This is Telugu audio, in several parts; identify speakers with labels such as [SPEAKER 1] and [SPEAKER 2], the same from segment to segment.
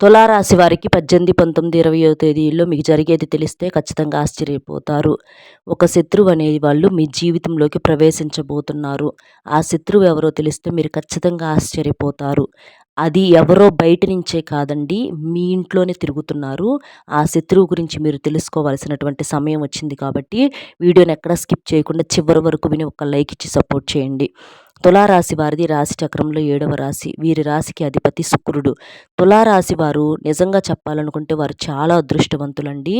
[SPEAKER 1] తులారాశి వారికి పద్దెనిమిది పంతొమ్మిది ఇరవయో తేదీల్లో మీకు జరిగేది తెలిస్తే ఖచ్చితంగా ఆశ్చర్యపోతారు. ఒక శత్రువు అనేది వాళ్ళు మీ జీవితంలోకి ప్రవేశించబోతున్నారు. ఆ శత్రువు ఎవరో తెలిస్తే మీరు ఖచ్చితంగా ఆశ్చర్యపోతారు. అది ఎవరో బయట నుంచే కాదండి మీ ఇంట్లోనే తిరుగుతున్నారు. ఆ శత్రువు గురించి మీరు తెలుసుకోవాల్సినటువంటి సమయం వచ్చింది కాబట్టి వీడియోని ఎక్కడ స్కిప్ చేయకుండా చివరి వరకు విని ఒక లైక్ ఇచ్చి సపోర్ట్ చేయండి. తులారాశి వారిది రాశి చక్రంలో ఏడవ రాశి. వీరి రాశికి అధిపతి శుక్రుడు. తులారాశి వారు నిజంగా చెప్పాలనుకుంటే వారు చాలా అదృష్టవంతులండి.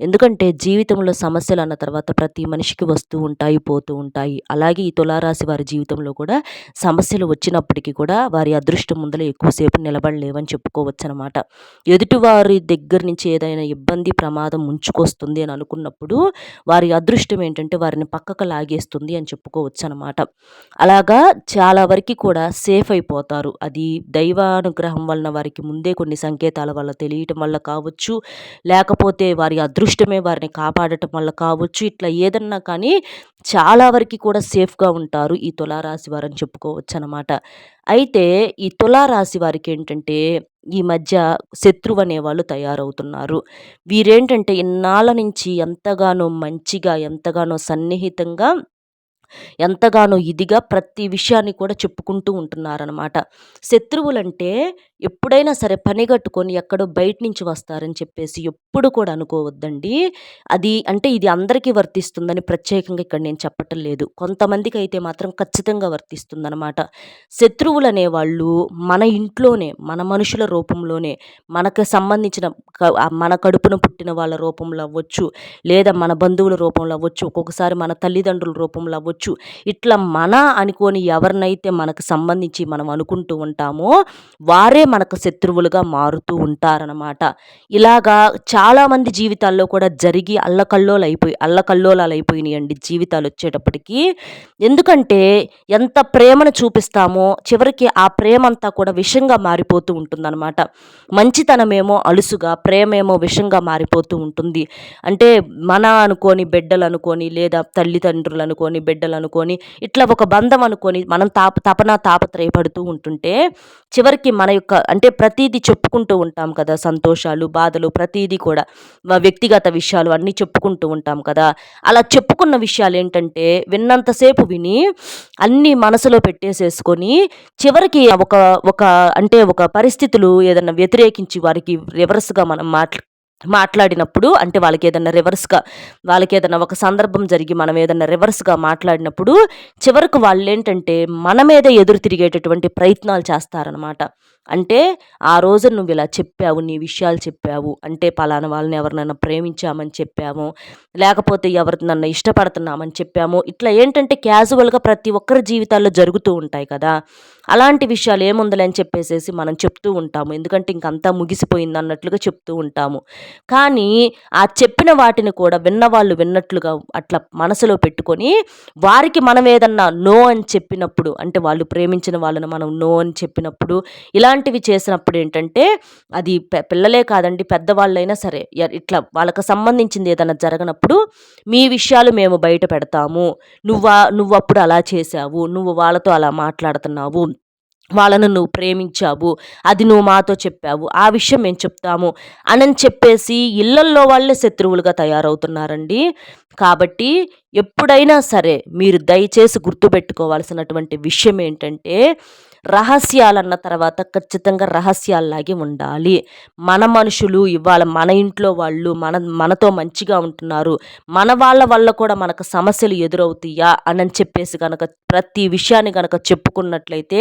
[SPEAKER 1] ఎందుకంటే జీవితంలో సమస్యలు అన్న తర్వాత ప్రతి మనిషికి వస్తూ ఉంటాయి పోతూ ఉంటాయి. అలాగే ఈ తులారాశి వారి జీవితంలో కూడా సమస్యలు వచ్చినప్పటికీ కూడా వారి అదృష్టం ముందర ఎక్కువసేపు నిలబడలేవని చెప్పుకోవచ్చు అనమాట ఎదుటివారి దగ్గర నుంచి ఏదైనా ఇబ్బంది ప్రమాదం ముంచుకొస్తుంది అని అనుకున్నప్పుడు వారి అదృష్టం ఏంటంటే వారిని పక్కకు లాగేస్తుంది అని చెప్పుకోవచ్చు అనమాట అలాగా చాలా వరకు కూడా సేఫ్ అయిపోతారు. అది దైవానుగ్రహం వలన వారికి ముందే కొన్ని సంకేతాల వల్ల తెలియటం వల్ల కావచ్చు లేకపోతే వారి అదృష్టమే వారిని కాపాడటం వల్ల కావచ్చు ఇట్లా ఏదన్నా కానీ చాలా వరకు కూడా సేఫ్గా ఉంటారు ఈ తులారాశి వారని చెప్పుకోవచ్చు అనమాట అయితే ఈ తులారాశి వారికి ఏంటంటే ఈ మధ్య శత్రువు అనేవాళ్ళు తయారవుతున్నారు. వీరేంటంటే ఇన్నాళ్ళ నుంచి ఎంతగానో మంచిగా ఎంతగానో సన్నిహితంగా ఎంతగానో ఇదిగా ప్రతి విషయాన్ని కూడా చెప్పుకుంటూ ఉంటున్నారనమాట శత్రువులంటే ఎప్పుడైనా సరే పని కట్టుకొని ఎక్కడో బయట నుంచి వస్తారని చెప్పేసి ఎప్పుడు కూడా అనుకోవద్దండి. అది అంటే ఇది అందరికీ వర్తిస్తుందని ప్రత్యేకంగా ఇక్కడ నేను చెప్పటం లేదు. కొంతమందికి అయితే మాత్రం ఖచ్చితంగా వర్తిస్తుందనమాట శత్రువులు అనేవాళ్ళు మన ఇంట్లోనే మన మనుషుల రూపంలోనే మనకు సంబంధించిన మన కడుపున పుట్టిన వాళ్ళ రూపంలో అవ్వచ్చు లేదా మన బంధువుల రూపంలో అవ్వచ్చు ఒక్కొక్కసారి మన తల్లిదండ్రుల రూపంలో అవ్వచ్చు ఇట్లా మన అనుకోని ఎవరినైతే మనకు సంబంధించి మనం అనుకుంటూ ఉంటామో వారే మనకు శత్రువులుగా మారుతూ ఉంటారనమాట ఇలాగా చాలామంది జీవితాల్లో కూడా జరిగి అల్లకల్లోలు అయిపోయి అల్లకల్లోలాలు అయిపోయినాయండి జీవితాలు వచ్చేటప్పటికి ఎందుకంటే ఎంత ప్రేమను చూపిస్తామో చివరికి ఆ ప్రేమ అంతా కూడా విషంగా మారిపోతూ ఉంటుందన్నమాట. మంచితనమేమో అలుసుగా ప్రేమేమో విషంగా మారిపోతూ ఉంటుంది. అంటే మన అనుకోని బిడ్డలు అనుకొని లేదా తల్లిదండ్రులు అనుకొని బిడ్డలు అనుకొని ఇట్లా ఒక బంధం అనుకొని మనం తాప తపన తాపత్రయపడుతూ ఉంటుంటే చివరికి మన యొక్క అంటే ప్రతీది చెప్పుకుంటూ ఉంటాం కదా సంతోషాలు బాధలు ప్రతీది కూడా. వ్యక్తిగత విషయాలు అన్నీ చెప్పుకుంటూ ఉంటాం కదా. అలా చెప్పుకున్న విషయాలు ఏంటంటే విన్నంతసేపు విని అన్నీ మనసులో పెట్టేసేసుకొని చివరికి ఒక ఒక అంటే ఒక పరిస్థితులు ఏదన్నా వ్యతిరేకించి వారికి రివర్స్గా మనం మాట్లా మాట్లాడినప్పుడు అంటే వాళ్ళకి ఏదైనా రివర్స్గా వాళ్ళకి ఏదైనా ఒక సందర్భం జరిగి మనం ఏదైనా రివర్స్గా మాట్లాడినప్పుడు చివరకు వాళ్ళు ఏంటంటే మన మీద ఎదురు తిరిగేటటువంటి ప్రయత్నాలు చేస్తారనమాట అంటే ఆ రోజు నువ్వు ఇలా చెప్పావు నీ విషయాలు చెప్పావు. అంటే పలానా వాళ్ళని ఎవరినైనా ప్రేమించామని చెప్పాము. లేకపోతే ఎవరి నన్ను ఇష్టపడుతున్నామని చెప్పాము. ఇట్లా ఏంటంటే క్యాజువల్గా ప్రతి ఒక్కరి జీవితాల్లో జరుగుతూ ఉంటాయి కదా. అలాంటి విషయాలు ఏముందలే అని చెప్పేసేసి మనం చెప్తూ ఉంటాము. ఎందుకంటే ఇంకంతా ముగిసిపోయింది అన్నట్లుగా చెప్తూ ఉంటాము. కానీ ఆ చెప్పిన వాటిని కూడా విన్నవాళ్ళు విన్నట్లుగా అట్లా మనసులో పెట్టుకొని వారికి మనం ఏదన్నా నో అని చెప్పినప్పుడు అంటే వాళ్ళు ప్రేమించిన వాళ్ళని మనం నో అని చెప్పినప్పుడు ఇలా ఇలాంటివి చేసినప్పుడు ఏంటంటే అది పిల్లలే కాదండి పెద్దవాళ్ళైనా సరే ఇట్లా వాళ్ళకి సంబంధించింది ఏదైనా జరగనప్పుడు మీ విషయాలు మేము బయట పెడతాము. నువ్వు నువ్వు అప్పుడు అలా చేసావు నువ్వు వాళ్ళతో అలా మాట్లాడుతున్నావు వాళ్ళను నువ్వు ప్రేమించావు అది నువ్వు మాతో చెప్పావు ఆ విషయం మేము చెప్తాము అని చెప్పేసి ఇళ్ళల్లో వాళ్ళే శత్రువులుగా తయారవుతున్నారండి. కాబట్టి ఎప్పుడైనా సరే మీరు దయచేసి గుర్తుపెట్టుకోవాల్సినటువంటి విషయం ఏంటంటే రహస్యాలన్న తర్వాత ఖచ్చితంగా రహస్యాల్లాగే ఉండాలి. మన మనుషులు ఇవాళ మన ఇంట్లో వాళ్ళు మన మనతో మంచిగా ఉంటున్నారు. మన వాళ్ళ వల్ల కూడా మనకు సమస్యలు ఎదురవుతాయా అని చెప్పేసి కనుక ప్రతి విషయాన్ని కనుక చెప్పుకున్నట్లయితే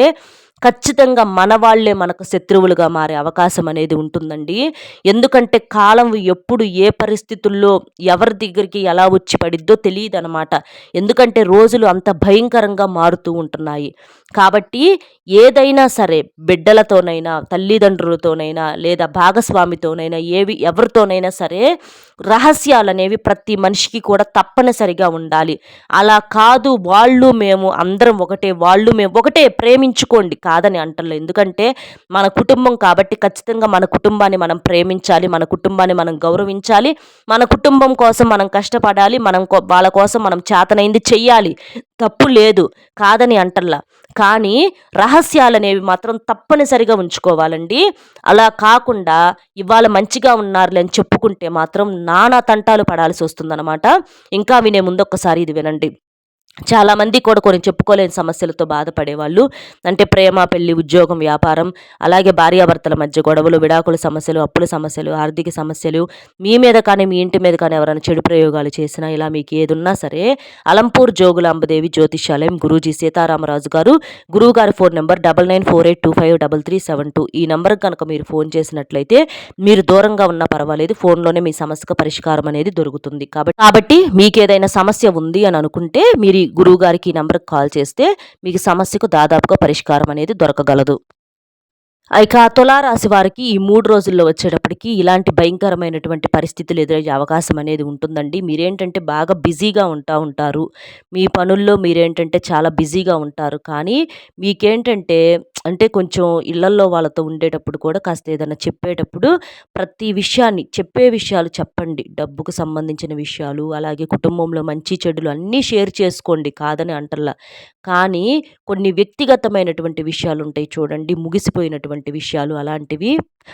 [SPEAKER 1] ఖచ్చితంగా మన వాళ్ళే మనకు శత్రువులుగా మారే అవకాశం అనేది ఉంటుందండి. ఎందుకంటే కాలం ఎప్పుడు ఏ పరిస్థితుల్లో ఎవరి దగ్గరికి ఎలా వచ్చి పడిద్దో తెలియదు అనమాట ఎందుకంటే రోజులు అంత భయంకరంగా మారుతూ ఉంటున్నాయి. కాబట్టి ఏదైనా సరే బిడ్డలతోనైనా తల్లిదండ్రులతోనైనా లేదా భాగస్వామితోనైనా ఏవి ఎవరితోనైనా సరే రహస్యాలు అనేవి ప్రతి మనిషికి కూడా తప్పనిసరిగా ఉండాలి. అలా కాదు వాళ్ళు మేము అందరం ఒకటే వాళ్ళు మేము ఒకటే ప్రేమించుకోండి. కాదని అంటలే ఎందుకంటే మన కుటుంబం కాబట్టి ఖచ్చితంగా మన కుటుంబాన్ని మనం ప్రేమించాలి మన కుటుంబాన్ని మనం గౌరవించాలి మన కుటుంబం కోసం మనం కష్టపడాలి మనం వాళ్ళ కోసం మనం చేతనైంది చెయ్యాలి. తప్పు లేదు కాదని అంటల్లా. కానీ రహస్యాలు అనేవి మాత్రం తప్పనిసరిగా ఉంచుకోవాలండి. అలా కాకుండా ఇవాళ మంచిగా ఉన్నారులే అని చెప్పుకుంటే మాత్రం నానా తంటాలు పడాల్సి వస్తుందన్నమాట. ఇంకా వినే ముందు ఒక్కసారి ఇది వినండి. చాలామంది కూడా కొన్ని చెప్పుకోలేని సమస్యలతో బాధపడేవాళ్ళు. అంటే ప్రేమ పెళ్ళి ఉద్యోగం వ్యాపారం అలాగే భార్యాభర్తల మధ్య గొడవలు విడాకుల సమస్యలు అప్పుల సమస్యలు ఆర్థిక సమస్యలు మీ మీద కానీ మీ ఇంటి మీద కానీ ఎవరైనా చెడు ప్రయోగాలు చేసినా ఇలా మీకు ఏదున్నా సరే అలంపూర్ జోగులాంబదేవి జ్యోతిషాలయం గురూజీ సీతారామరాజు గారు గురువు గారి phone number double nine four eight two five double three seven two. ఈ నెంబర్ కనుక మీరు ఫోన్ చేసినట్లయితే మీరు దూరంగా ఉన్నా పర్వాలేదు ఫోన్లోనే మీ సమస్యకు పరిష్కారం అనేది దొరుకుతుంది. కాబట్టి కాబట్టి మీకు ఏదైనా సమస్య ఉంది అని అనుకుంటే మీరు గురువుగారికి ఈ నెంబర్కి కాల్ చేస్తే మీకు సమస్యకు దాదాపుగా పరిష్కారం అనేది దొరకగలదు. ఇక తులారాశి వారికి ఈ మూడు రోజుల్లో వచ్చేటప్పటికి ఇలాంటి భయంకరమైనటువంటి పరిస్థితులు ఎదురయ్యే అవకాశం అనేది ఉంటుందండి. మీరేంటంటే బాగా బిజీగా ఉంటా ఉంటారు. మీ పనుల్లో మీరేంటంటే చాలా బిజీగా ఉంటారు. కానీ మీకేంటంటే అంటే కొంచెం ఇళ్ళల్లో వాళ్ళతో ఉండేటప్పుడు కూడా కాస్త ఏదైనా చెప్పేటప్పుడు ప్రతి విషయాన్ని చెప్పే విషయాలు చెప్పండి. డబ్బుకు సంబంధించిన విషయాలు అలాగే కుటుంబంలో మంచి చెడులు అన్నీ షేర్ చేసుకోండి కాదని అంటల్లా. కానీ కొన్ని వ్యక్తిగతమైనటువంటి విషయాలు ఉంటాయి చూడండి. ముగిసిపోయినటువంటి విషయాలు అలాంటివి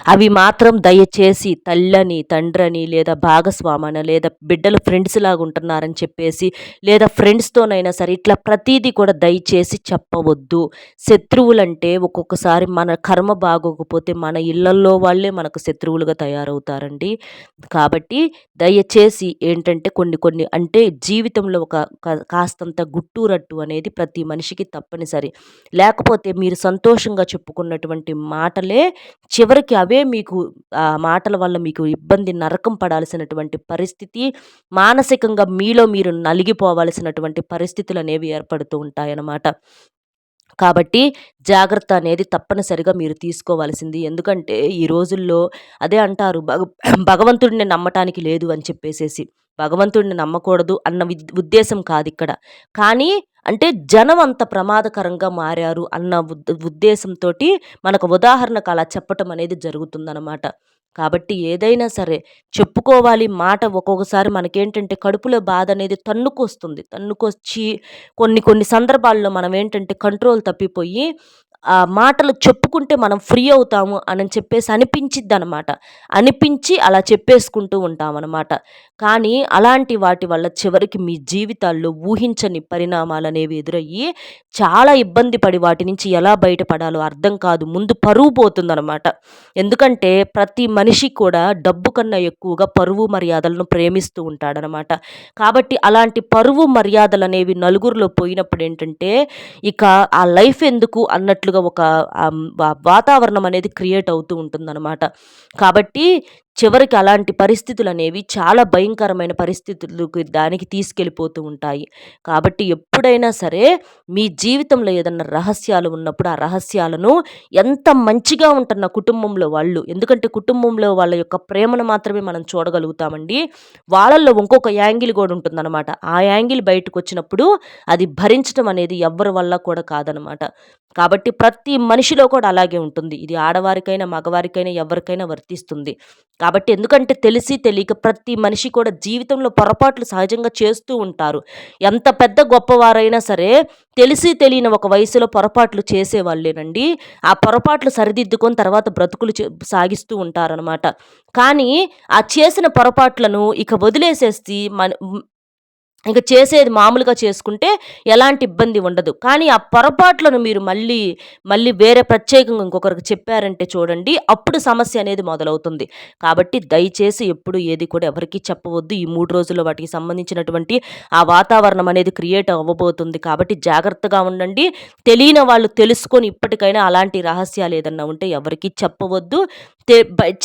[SPEAKER 1] అవి మాత్రం దయచేసి తల్లని తండ్రని లేదా భాగస్వామన లేదా బిడ్డలు ఫ్రెండ్స్ లాగా ఉంటున్నారని చెప్పేసి లేదా ఫ్రెండ్స్తోనైనా సరే ఇట్లా ప్రతీది కూడా దయచేసి చెప్పవద్దు. శత్రువులంటే ఒక్కొక్కసారి మన కర్మ బాగోకపోతే మన ఇళ్ళల్లో వాళ్ళే మనకు శత్రువులుగా తయారవుతారండి. కాబట్టి దయచేసి ఏంటంటే కొన్ని కొన్ని అంటే జీవితంలో ఒక కాస్తంత గుట్టూరట్టు అనేది ప్రతి మనిషికి తప్పనిసరి. లేకపోతే మీరు సంతోషంగా చెప్పుకున్నటువంటి మాటలే చివరికి అవే మీకు ఆ మాటల వల్ల మీకు ఇబ్బంది నరకం పడాల్సినటువంటి పరిస్థితి మానసికంగా మీలో మీరు నలిగిపోవాల్సినటువంటి పరిస్థితులు అనేవి ఏర్పడుతూ ఉంటాయన్నమాట. కాబట్టి జాగ్రత్త అనేది తప్పనిసరిగా మీరు తీసుకోవాల్సింది. ఎందుకంటే ఈ రోజుల్లో అదే అంటారు భగ భగవంతుడిని నమ్మటానికి లేదు అని చెప్పేసేసి. భగవంతుడిని నమ్మకూడదు అన్న ఉద్దేశం కాదు ఇక్కడ. కానీ అంటే జనం అంత ప్రమాదకరంగా మారారు అన్న ఉద్దేశంతో మనకు ఉదాహరణకు అలా చెప్పటం అనేది జరుగుతుందన్నమాట. కాబట్టి ఏదైనా సరే చెప్పుకోవాలి మాట ఒక్కొక్కసారి మనకేంటంటే కడుపులో బాధ అనేది తన్నుకొస్తుంది. తన్నుకొచ్చి కొన్ని కొన్ని సందర్భాల్లో మనం ఏంటంటే కంట్రోల్ తప్పిపోయి మాటలు చెప్పుకుంటే మనం ఫ్రీ అవుతాము అని చెప్పేసి అనిపించిద్ది అనమాట అనిపించి అలా చెప్పేసుకుంటూ ఉంటాం అనమాట కానీ అలాంటి వాటి వల్ల చివరికి మీ జీవితాల్లో ఊహించని పరిణామాలు అనేవి ఎదురయ్యి చాలా ఇబ్బంది పడి వాటి నుంచి ఎలా బయటపడాలో అర్థం కాదు ముందు పరువు పోతుందనమాట. ఎందుకంటే ప్రతి మనిషి కూడా డబ్బు కన్నా ఎక్కువగా పరువు మర్యాదలను ప్రేమిస్తూ ఉంటాడనమాట. కాబట్టి అలాంటి పరువు మర్యాదలు అనేవి నలుగురిలో పోయినప్పుడు ఏంటంటే ఇక ఆ లైఫ్ ఎందుకు అన్నట్లుగా ఒక వాతావరణం అనేది క్రియేట్ అవుతూ ఉంటుందన్నమాట. కాబట్టి చివరికి అలాంటి పరిస్థితులు అనేవి చాలా భయంకరమైన పరిస్థితులకు దానికి తీసుకెళ్ళిపోతూ ఉంటాయి. కాబట్టి ఎప్పుడైనా సరే మీ జీవితంలో ఏదన్నా రహస్యాలు ఉన్నప్పుడు ఆ రహస్యాలను ఎంత మంచిగా ఉంటున్న కుటుంబంలో వాళ్ళు ఎందుకంటే కుటుంబంలో వాళ్ళ యొక్క ప్రేమను మాత్రమే మనం చూడగలుగుతామండి. వాళ్ళల్లో ఇంకొక యాంగిల్ కూడా ఉంటుందన్నమాట. ఆ యాంగిల్ బయటకు వచ్చినప్పుడు అది భరించడం అనేది ఎవరి వల్ల కూడా కాదనమాట కాబట్టి ప్రతి మనిషిలో కూడా అలాగే ఉంటుంది. ఇది ఆడవారికైనా మగవారికైనా ఎవరికైనా వర్తిస్తుంది. కాబట్టి ఎందుకంటే తెలిసి తెలియక ప్రతి మనిషి కూడా జీవితంలో పొరపాట్లు సహజంగా చేస్తూ ఉంటారు. ఎంత పెద్ద గొప్పవారైనా సరే తెలిసి తెలియని ఒక వయసులో పొరపాట్లు చేసేవాళ్ళేనండి. ఆ పొరపాట్లు సరిదిద్దుకొని తర్వాత బ్రతుకులు సాగిస్తూ ఉంటారనమాట కానీ ఆ చేసిన పొరపాట్లను ఇక వదిలేసేసి మన ఇంక చేసేది మామూలుగా చేసుకుంటే ఎలాంటి ఇబ్బంది ఉండదు. కానీ ఆ పొరపాట్లను మీరు మళ్ళీ మళ్ళీ వేరే ప్రత్యేకంగా ఇంకొకరికి చెప్పారంటే చూడండి అప్పుడు సమస్య అనేది మొదలవుతుంది. కాబట్టి దయచేసి ఎప్పుడు ఏది కూడా ఎవరికీ చెప్పవద్దు. ఈ మూడు రోజుల్లో వాటికి సంబంధించినటువంటి ఆ వాతావరణం అనేది క్రియేట్ అవ్వబోతుంది. కాబట్టి జాగ్రత్తగా ఉండండి. తెలియని వాళ్ళు తెలుసుకొని ఇప్పటికైనా అలాంటి రహస్యాలు ఏదన్నా ఉంటే ఎవరికి చెప్పవద్దు.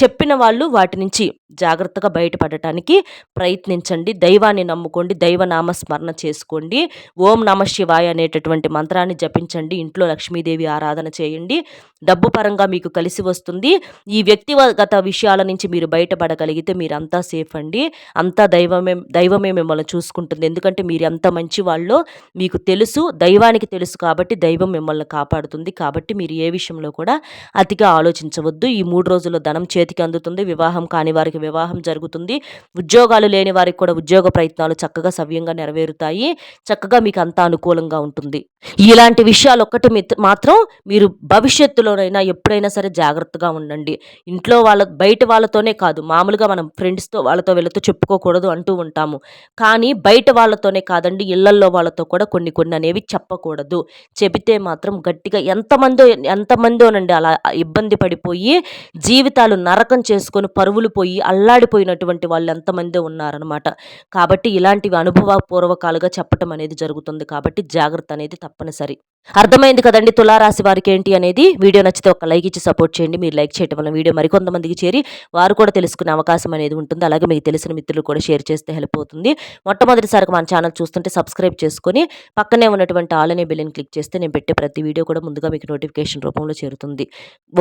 [SPEAKER 1] చెప్పిన వాళ్ళు వాటి నుంచి జాగ్రత్తగా బయటపడటానికి ప్రయత్నించండి. దైవాన్ని నమ్ముకోండి. దైవ నామస్మరణ చేసుకోండి. ఓం నమ శివాయ అనేటటువంటి మంత్రాన్ని జపించండి. ఇంట్లో లక్ష్మీదేవి ఆరాధన చేయండి. డబ్బు పరంగా మీకు కలిసి వస్తుంది. ఈ వ్యక్తిగత విషయాల నుంచి మీరు బయటపడగలిగితే మీరు అంతా సేఫ్ అండి. అంతా దైవమే దైవమే మిమ్మల్ని చూసుకుంటుంది. ఎందుకంటే మీరు ఎంత మంచి వాళ్ళో మీకు తెలుసు. దైవానికి తెలుసు కాబట్టి దైవం మిమ్మల్ని కాపాడుతుంది. కాబట్టి మీరు ఏ విషయంలో కూడా అతిగా ఆలోచించవద్దు. ఈ మూడు రోజుల్లో ధనం చేతికి అందుతుంది. వివాహం కాని వారికి వివాహం జరుగుతుంది. ఉద్యోగాలు లేని వారికి కూడా ఉద్యోగ ప్రయత్నాలు చక్కగా సవ్యంగా నెరవేరుతాయి. చక్కగా మీకు అంతా అనుకూలంగా ఉంటుంది. ఇలాంటి విషయాలు ఒక్కటి మాత్రం మీరు భవిష్యత్తులోనైనా ఎప్పుడైనా సరే జాగ్రత్తగా ఉండండి. ఇంట్లో వాళ్ళ బయట వాళ్ళతోనే కాదు మామూలుగా మనం ఫ్రెండ్స్తో వాళ్ళతో వీళ్ళతో చెప్పుకోకూడదు అంటూ ఉంటాము. కానీ బయట వాళ్ళతోనే కాదండి ఇళ్ళల్లో వాళ్ళతో కూడా కొన్ని కొన్ని అనేవి చెప్పకూడదు. చెబితే మాత్రం గట్టిగా ఎంతమందో ఎంతమందోనండి అలా ఇబ్బంది పడిపోయి జీవితాలు నరకం చేసుకొని పరువులు పోయి అల్లాడిపోయినటువంటి వాళ్ళు ఎంతమందో ఉన్నారనమాట కాబట్టి ఇలాంటివి అనుభవపూర్వకాలుగా చెప్పటం అనేది జరుగుతుంది కాబట్టి జాగ్రత్త అనేది తప్పనిసరి. అర్థమైంది కదండి తులారాశి వారికి ఏంటి అనేది. వీడియో నచ్చితే ఒక లైక్ ఇచ్చి సపోర్ట్ చేయండి. మీరు లైక్ చేయడం వల్ల వీడియో మరికొంతమందికి చేరి వారు కూడా తెలుసుకునే అవకాశం అనేది ఉంటుంది. అలాగే మీకు తెలిసిన మిత్రులు కూడా షేర్ చేస్తే హెల్ప్ అవుతుంది. మొట్టమొదటిసారిగా మన ఛానల్ చూస్తుంటే సబ్స్క్రైబ్ చేసుకుని పక్కనే ఉన్నటువంటి ఆల్ అనే బిల్లని క్లిక్ చేస్తే నేను పెట్టే ప్రతి వీడియో కూడా ముందుగా మీకు నోటిఫికేషన్ రూపంలో చేరుతుంది.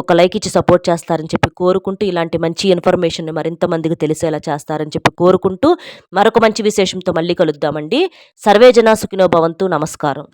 [SPEAKER 1] ఒక లైక్ ఇచ్చి సపోర్ట్ చేస్తారని చెప్పి కోరుకుంటూ ఇలాంటి మంచి ఇన్ఫర్మేషన్ మరింత మందికి తెలిసేలా చేస్తారని చెప్పి కోరుకుంటూ మరొక మంచి విశేషంతో మళ్ళీ కలుద్దామండి. సర్వేజన సుఖినో భవంతు. నమస్కారం.